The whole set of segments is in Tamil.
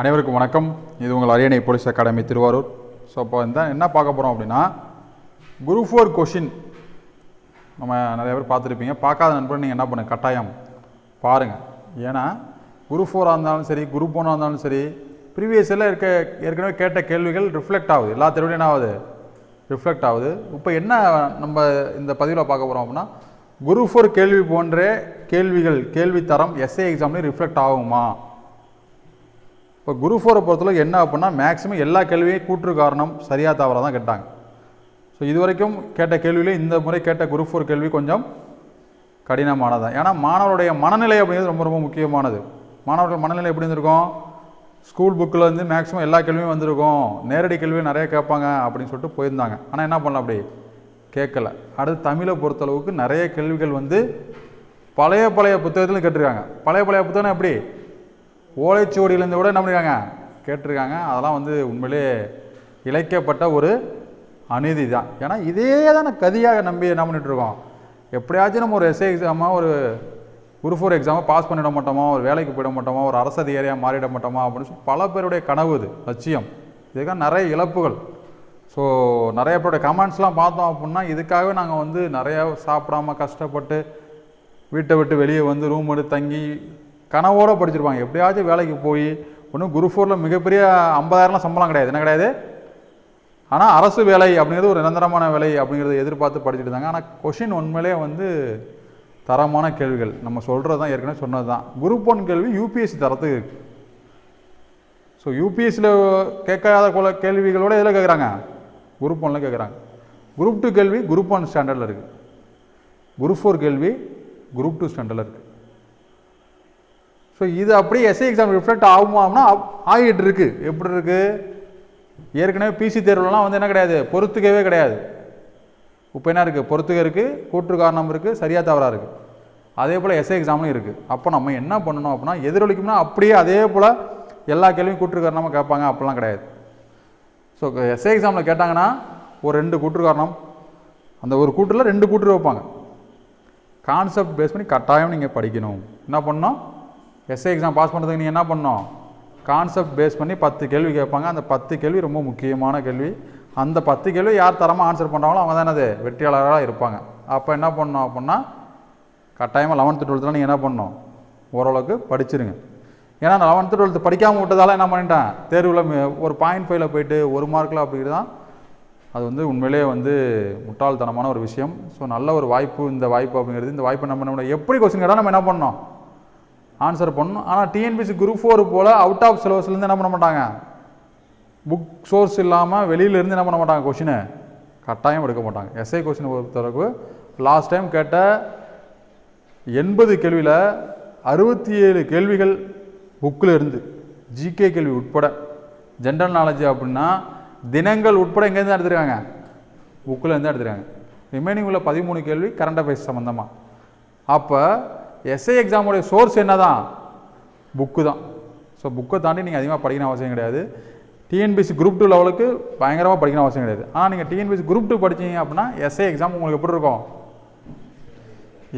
அனைவருக்கும் வணக்கம். இது உங்கள் அரியணை போலீஸ் அகாடமி திருவாரூர். ஸோ இப்போ இந்த என்ன பார்க்க போகிறோம் அப்படின்னா குரூப் ஃபோர் கொஷின் நம்ம நிறைய பேர் பார்த்துருப்பீங்க. பார்க்காத நண்பர் நீங்கள் என்ன பண்ணுங்க? கட்டாயம் பாருங்கள் ஏன்னா குரூப் ஃபோராக இருந்தாலும் சரி குரூப் ஒன்னாக இருந்தாலும் சரி ப்ரீவியஸ் இருக்க ஏற்கனவே கேட்ட கேள்விகள் ரிஃப்ளெக்ட் ஆகுது. எல்லா தெருவிலையும் என்ன ஆகுது? ரிஃப்ளெக்ட் ஆகுது. இப்போ என்ன நம்ம இந்த பதிவில் பார்க்க போகிறோம் அப்படின்னா குரூப் ஃபோர் கேள்வி போன்ற கேள்விகள் கேள்வி தரம் எஸ்ஏ எக்ஸாம்லேயும் ரிஃப்ளெக்ட் ஆகுமா? இப்போ குரு ஃபோரை பொறுத்தளவு என்ன அப்படின்னா மேக்ஸிமம் எல்லா கேள்வியும் கூற்று காரணம் சரியாக தவறாக தான் கேட்டாங்க. ஸோ இது வரைக்கும் கேட்ட கேள்வியிலே இந்த முறை கேட்ட குரு ஃபோர் கேள்வி கொஞ்சம் கடினமானது தான் ஏன்னா மாணவருடைய மனநிலை அப்படிங்கிறது ரொம்ப ரொம்ப முக்கியமானது. மாணவர்கள் மனநிலை எப்படி இருந்திருக்கும்? ஸ்கூல் புக்கில் இருந்து மேக்ஸிமம் எல்லா கேள்வியும் வந்திருக்கும். நேரடி கேள்வியும் நிறைய கேட்பாங்க அப்படின்னு சொல்லிட்டு போயிருந்தாங்க. ஆனால் என்ன பண்ணல அப்படி? கேட்கல. அடுத்து தமிழை பொறுத்தளவுக்கு நிறைய கேள்விகள் வந்து பழைய பழைய புத்தகத்தில் கேட்டிருக்காங்க. பழைய பழைய புத்தகம் எப்படி? ஓலைச்சுவடியிலேருந்து கூட என்ன பண்ணிருக்காங்க? கேட்டிருக்காங்க. அதெல்லாம் வந்து உண்மையிலே இழைக்கப்பட்ட ஒரு அநீதி தான் ஏன்னா இதே தானே கதியாக நம்பி என்ன இருக்கோம் எப்படியாச்சும் நம்ம ஒரு எஸ்ஏ எக்ஸாமாக ஒரு குரூப் ஃபோர் எக்ஸாமை பாஸ் பண்ணிட மாட்டோமா? ஒரு வேலைக்கு போயிட மாட்டோமா? ஒரு அரசு அதிகாரியாக மாறிட மாட்டோமா? அப்படின்னு சொல்லி பல பேருடைய கனவு இது லட்சியம். இதுக்காக நிறைய இழப்புகள். ஸோ நிறைய பேருடைய கமெண்ட்ஸ்லாம் பார்த்தோம் அப்படின்னா இதுக்காகவே நாங்கள் வந்து நிறையா சாப்பிடாம கஷ்டப்பட்டு வீட்டை விட்டு வெளியே வந்து ரூம் எடுத்து தங்கி கனவோடு படிச்சிருப்பாங்க. எப்படியாச்சும் வேலைக்கு போய் ஒன்றும் குரூப் ஃபோரில் மிகப்பெரிய ஐம்பதாயிரம்லாம் சம்பளம் கிடையாது. என்ன கிடையாது? ஆனால் அரசு வேலை அப்படிங்கிறது ஒரு நிரந்தரமான வேலை அப்படிங்கிறத எதிர்பார்த்து படிச்சுட்டு இருந்தாங்க. ஆனால் கொஷின் உண்மையிலே வந்து தரமான கேள்விகள். நம்ம சொல்கிறது தான் ஏற்கனவே சொன்னது தான். குரூப் ஒன் கேள்வி யூபிஎஸ்சி தரத்துக்கு இருக்கு. ஸோ யூபிஎஸ்சியில் கேட்காத கொல கேள்விகளோட எதில் கேட்குறாங்க குரூப் ஒன்ல கேட்குறாங்க குரூப் டூ கேள்வி குரூப் ஒன் ஸ்டாண்டர்டில் இருக்குது குரூப் ஃபோர் கேள்வி குரூப் டூ ஸ்டாண்டர்டில் இருக்குது ஸோ இது அப்படியே எஸ்ஐ எக்ஸாம் ரிஃப்ளெக்ட் ஆகுமாம்னா ஆகும்னா ஆகிட்டு இருக்கு எப்படி இருக்குது ஏற்கனவே பிசி தேர்வுலலாம் வந்து என்ன கிடையாது? பொறுத்துக்கவே கிடையாது. இப்போ என்ன இருக்குது பொறுத்துக்க இருக்குது கூற்று காரணம் இருக்குது சரியாக தவறாக இருக்குது அதே போல் எஸ்ஐ எக்ஸாம்லையும் இருக்குது அப்போ நம்ம என்ன பண்ணணும் அப்படின்னா எதிரொலிக்கும்னா அப்படியே அதே போல் எல்லா கேள்வியும் கூற்று காரணமாக கேட்பாங்க. அப்படிலாம் கிடையாது. ஸோ எஸ்ஐ எக்ஸாமில் கேட்டாங்கன்னா ஒரு ரெண்டு கூற்று காரணம். அந்த ஒரு கூற்றில் ரெண்டு கூற்று வைப்பாங்க. கான்செப்ட் பேஸ் பண்ணி கட்டாயம் நீங்கள் படிக்கணும். என்ன பண்ணணும்? எஸ்ஐ எக்ஸாம் பாஸ் பண்ணுறதுக்கு நீங்கள் என்ன பண்ணோம் கான்செப்ட் பேஸ் பண்ணி பத்து கேள்வி கேட்பாங்க. அந்த பத்து கேள்வி ரொம்ப முக்கியமான கேள்வி. அந்த பத்து கேள்வி யார் தரமாக ஆன்சர் பண்ணுறாங்களோ அவங்க தான் அது வெற்றியாளராக இருப்பாங்க. அப்போ என்ன பண்ணணும் அப்படின்னா கட்டாயமாக லெவன்த்து டுவெல்த்தில் நீங்கள் என்ன பண்ணணும்? ஓரளவுக்கு படிச்சிருங்க. ஏன்னா நான் லெவன்த்து டுவெல்த்து படிக்காமல் விட்டதால என்ன பண்ணிட்டேன்? தேர்வில் ஒரு பாயிண்ட் ஃபைவ்ல போயிட்டு ஒரு மார்க்கில் அப்படிங்கிறது தான். அது வந்து உண்மையிலேயே வந்து முட்டாள்தனமான ஒரு விஷயம். ஸோ நல்ல ஒரு வாய்ப்பு இந்த வாய்ப்பு அப்படிங்கிறது இந்த வாய்ப்பை நம்ம எப்படி கொஸ்டின் கேட்டால் நம்ம என்ன பண்ணணும்? ஆன்சர் பண்ணணும். ஆனால் டிஎன்பிசி குரூப் ஃபோர் போல் அவுட் ஆஃப் சிலபஸ்லேருந்து என்ன பண்ண மாட்டாங்க? புக் சோர்ஸ் இல்லாமல் வெளியிலேருந்து என்ன பண்ண மாட்டாங்க கொஷினை கட்டாயம் எடுக்க மாட்டாங்க. எஸ்ஐ கொஷினை பொறுத்தளவுக்கு லாஸ்ட் டைம் கேட்ட எண்பது கேள்வியில் அறுபத்தி ஏழு கேள்விகள் புக்கில் இருந்து ஜிகே கேள்வி உட்பட. ஜென்ரல் நாலேஜ் அப்படின்னா தினங்கள் உட்பட எங்கேருந்து எடுத்துருக்காங்க. புக்கில் இருந்து எடுத்துருக்காங்க. ரிமைனிங் உள்ள பதிமூணு கேள்வி கரண்ட் அஃபேர்ஸ் சம்மந்தமாக அப்போ எஸ்ஐ எக்ஸாமுடைய சோர்ஸ் என்ன தான் புக்கு தான். ஸோ புக்கை தாண்டி நீங்கள் அதிகமாக படிக்கணும் அவசியம் கிடையாது. டிஎன்பிசி குரூப் டூ லெவலுக்கு பயங்கரமாக படிக்கணும் அவசியம் கிடையாது. ஆனால் நீங்கள் டிஎன்பிசி குரூப் டூ படிச்சீங்க அப்படின்னா எஸ்ஐ எக்ஸாம் உங்களுக்கு எப்படி இருக்கும்?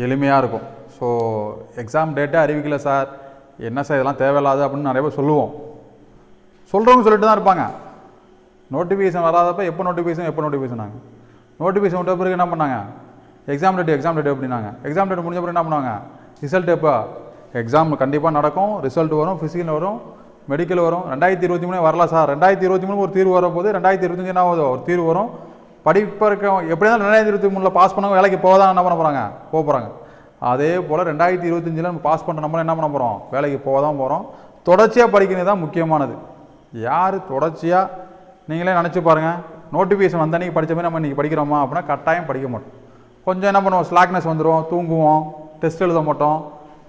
எளிமையாக இருக்கும். ஸோ எக்ஸாம் டேட்டே அறிவிக்கல சார் என்ன சார் இதெல்லாம் தேவையில்லாது அப்படின்னு நிறைய பேர் சொல்லுவோம். சொல்கிறவங்க சொல்லிட்டு தான் இருப்பாங்க. நோட்டிஃபிகேஷன் வராதப்ப எப்போ நோட்டிஃபிகேஷன் எப்போ நோட்டிஃபிகேஷன் நாங்கள் நோட்டிஃபிகேஷன் விட்ட பிறகு என்ன பண்ணாங்க? எக்ஸாம் டேட் எக்ஸாம் டேட் அப்படின்னாங்க. எக்ஸாம் டேட் முடிஞ்ச பிறகு என்ன பண்ணுவாங்க? ரிசல்ட் எப்போ? எக்ஸாம் கண்டிப்பாக நடக்கும் ரிசல்ட் வரும் ஃபிசிக்கல் வரும் மெடிக்கல் வரும். ரெண்டாயிரத்தி இருபத்தி மூணு வரல சார் ரெண்டாயிரத்தி இருபத்தி மூணு ஒரு தீர்வு வரும்போது ரெண்டாயிரத்தி இருபத்தஞ்சு என்ன ஆகுது? ஒரு தீர்வு வரும். படிப்ப இருக்க எப்படி இருந்தாலும் ரெண்டாயிரத்தி இருபத்தி மூணில் பாஸ் பண்ணவங்க வேலைக்கு போக தான் என்ன பண்ண போகிறாங்க போக போகிறாங்க அதே போல் ரெண்டாயிரத்தி இருபத்தஞ்சில் நம்ம பாஸ் பண்ணுற நம்மளும் என்ன பண்ண போகிறோம் வேலைக்கு போக தான் போகிறோம் தொடர்ச்சியாக படிக்கிறது தான் முக்கியமானது. யார் தொடர்ச்சியாக நீங்களே நினச்சி பாருங்கள் நோட்டிஃபிகேஷன் வந்த அன்றைக்கி படித்த மாதிரி நம்ம இன்றைக்கி படிக்கிறோமா? அப்படின்னா கட்டாயம் படிக்க மாட்டோம். கொஞ்சம் என்ன பண்ணுவோம்? ஸ்லாக்னஸ் வந்துடும் தூங்குவோம். டெஸ்ட் எழுத மாட்டோம்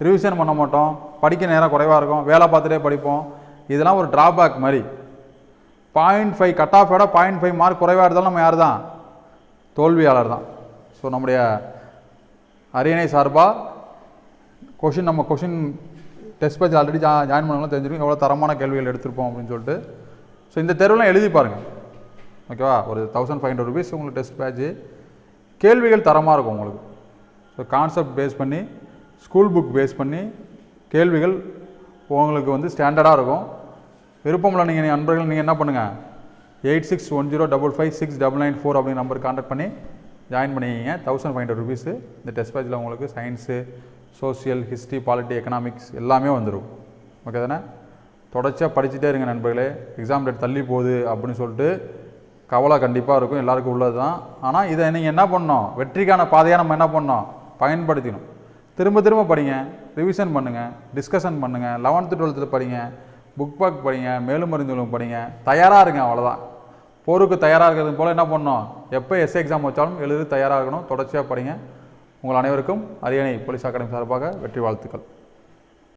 ரிவிஷன் பண்ண மாட்டோம் படிக்க நேரம் குறைவாக இருக்கும் வேலை பார்த்துட்டே படிப்போம். இதெல்லாம் ஒரு ட்ராபேக் மாதிரி. பாயிண்ட் ஃபைவ் கட் ஆஃபோட பாயிண்ட் ஃபைவ் மார்க் குறைவாக இருந்தாலும் நம்ம யார் தான் தோல்வியாளர் தான். ஸோ நம்முடைய அரியணை சார்பாக கொஷின் நம்ம கொஷின் டெஸ்ட் பேட்ச் ஆல்ரெடி ஜா ஜாயின் பண்ணவங்களும் தெரிஞ்சிருக்கும். எவ்வளோ தரமான கேள்விகள் எடுத்திருப்போம் அப்படின்னு சொல்லிட்டு. ஸோ இந்த தெருவெலாம் எழுதி பாருங்கள் ஓகேவா ஒரு தௌசண்ட் ஃபைவ் ஹண்ட்ரட் ருபீஸ் உங்களுக்கு டெஸ்ட் பேட்ச்சு கேள்விகள் தரமாக இருக்கும் உங்களுக்கு. ஸோ கான்செப்ட் பேஸ் பண்ணி ஸ்கூல் புக் பேஸ் பண்ணி கேள்விகள் உங்களுக்கு வந்து ஸ்டாண்டர்டாக இருக்கும். விருப்பமுள்ள நீங்கள் நண்பர்கள் நீங்கள் என்ன பண்ணுங்கள் eight six one zero double five six double nine four அப்படிங்கிற நம்பர் கான்டாக்ட் பண்ணி ஜாயின் பண்ணிக்கிங்க. தௌசண்ட் ஃபைவ் ஹண்ட்ரட் ருபீஸு இந்த டெஸ்ட் பேஜில் உங்களுக்கு science social history polity economics எல்லாமே வந்துடும் ஓகே தானே? தொடர்ச்சியாக படிச்சுட்டே இருங்க நண்பர்களே. எக்ஸாம் டேட் தள்ளி போகுது அப்படின்னு சொல்லிட்டு கவலை கண்டிப்பாக இருக்கும். எல்லாருக்கும் உள்ளது தான் ஆனால் இதை நீங்கள் என்ன பண்ணணும்? வெற்றிக்கான பாதையாக நம்ம என்ன பண்ணோம் பயன்படுத்திக்கணும். திரும்ப திரும்ப படிங்க ரிவிஷன் பண்ணுங்கள் டிஸ்கஷன் பண்ணுங்கள் லெவன்த்து டுவெல்த்தில் படிங்க புக் பேக் படிங்க மேலும் மருந்துகளும் படிங்க. தயாராக இருங்க அவ்வளோதான் போருக்கு தயாராக இருக்கிறது போல் என்ன பண்ணணும்? எப்போ எஸ்ஏ எக்ஸாம் வச்சாலும் எழுதி தயாராக இருக்கணும். தொடர்ச்சியாக படிங்க. உங்கள் அனைவருக்கும் அரியணை போலீஸ் அகாடமி சார்பாக வெற்றி வாழ்த்துக்கள்.